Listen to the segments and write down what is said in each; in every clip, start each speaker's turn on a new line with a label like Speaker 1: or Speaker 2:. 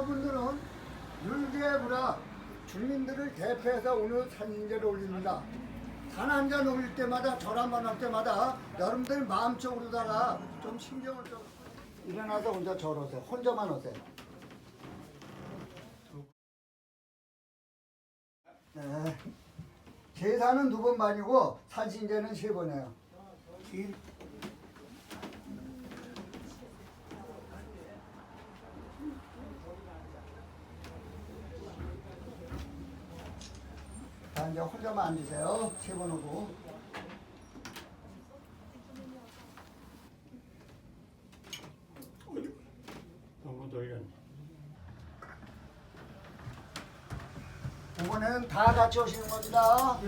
Speaker 1: 여러분들은 율계부라 주민들을 대표해서 오늘 산인제를 올립니다. 단 한 잔 올릴 때마다 절한번 할 때마다 여러분들 마음적으로다가 좀 신경을 좀 일어나서 혼자 절하세요. 혼자만 오세요. 네. 제사는 두번 반이고 산신제는 세 번이에요. 이제 혼자만 앉으세요. 세 번 오고.
Speaker 2: 너무 돌렸네.
Speaker 1: 이번에는 다 같이 오시는 겁니다.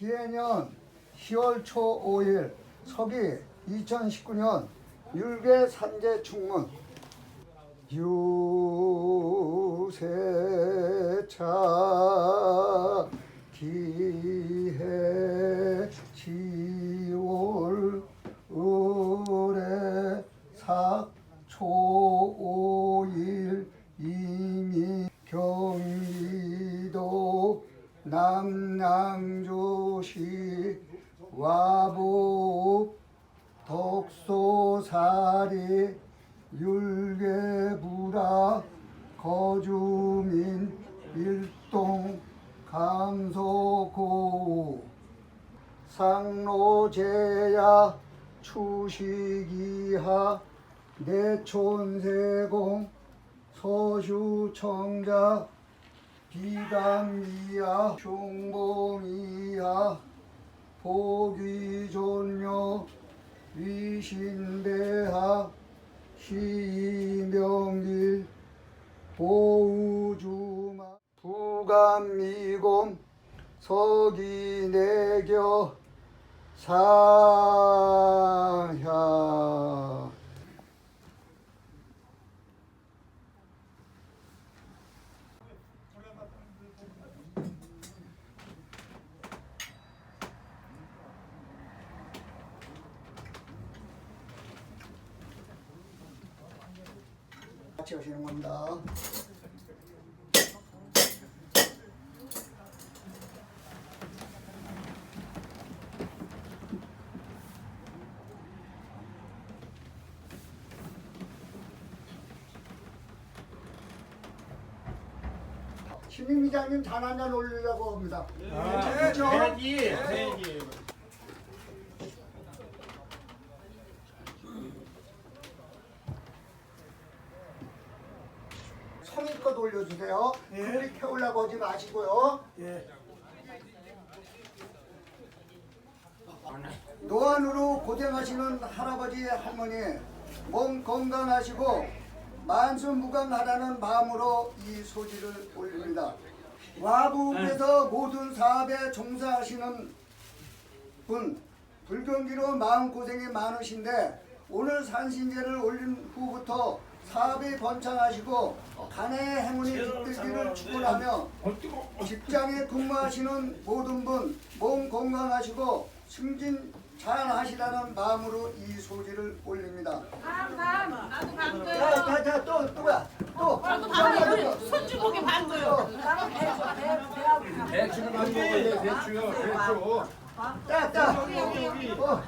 Speaker 1: 기해년 10월 초 5일 서기 2019년 율계 산재 충문. 유세차 남양주시 와복 독소사리 율계부라 거주민 일동 강서고 상로제야 추시기하 내촌세공 서슈청자 비감이야 흉봉이야 보기존요 위신대하 시명길 보우주마. 부감미곰 서기내겨 사야 같이 오시는 겁니다. 신임이장님 잔 한잔 올리려고 합니다. 괜찮죠?
Speaker 2: 해야지, 해야지.
Speaker 1: 성의껏 올려주세요. 그리 태우려고 하지 마시고요. 노안으로 고생하시는 할아버지 할머니 몸 건강하시고 만수무강하다는 마음으로 이 소지를 올립니다. 와부에서 모든 사업에 종사하시는 분 불경기로 마음고생이 많으신데 오늘 산신제를 올린 후부터 사업이 번창하시고 간의 행운이 깃들기를 축원하며 직장에 근무하시는 모든 분 몸 건강하시고 승진 잘 하시라는 마음으로 이 소지를 올립니다.
Speaker 3: 다음 다음 나도 반
Speaker 1: 자,
Speaker 3: 줘요.
Speaker 1: 자, 자, 또 누가? 또.
Speaker 3: 나도 반 줘요. 손주복이 반 줘요.
Speaker 2: 대추를 많이 먹어야 돼, 대추요, 대추.
Speaker 1: 자, 자. 어.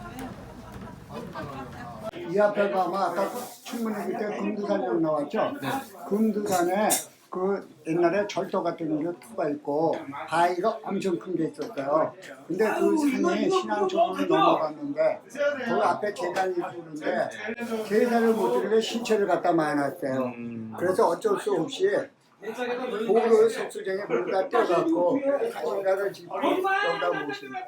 Speaker 1: 이 앞에 가면 아까 충분히 그때 금두산역 나왔죠? 금두산에 그 옛날에 절도 같은 게 투가 있고 바위가 엄청 큰 게 있었어요. 근데 그 산이 신앙적으로 넘어갔는데 그 앞에 계단이 있는데 계단을 못 들게 신체를 갖다 마놨어요. 그래서 어쩔 수 없이 보를 석수정에 물다 떼갖고 가진가를 짓고 여기다 모십니다.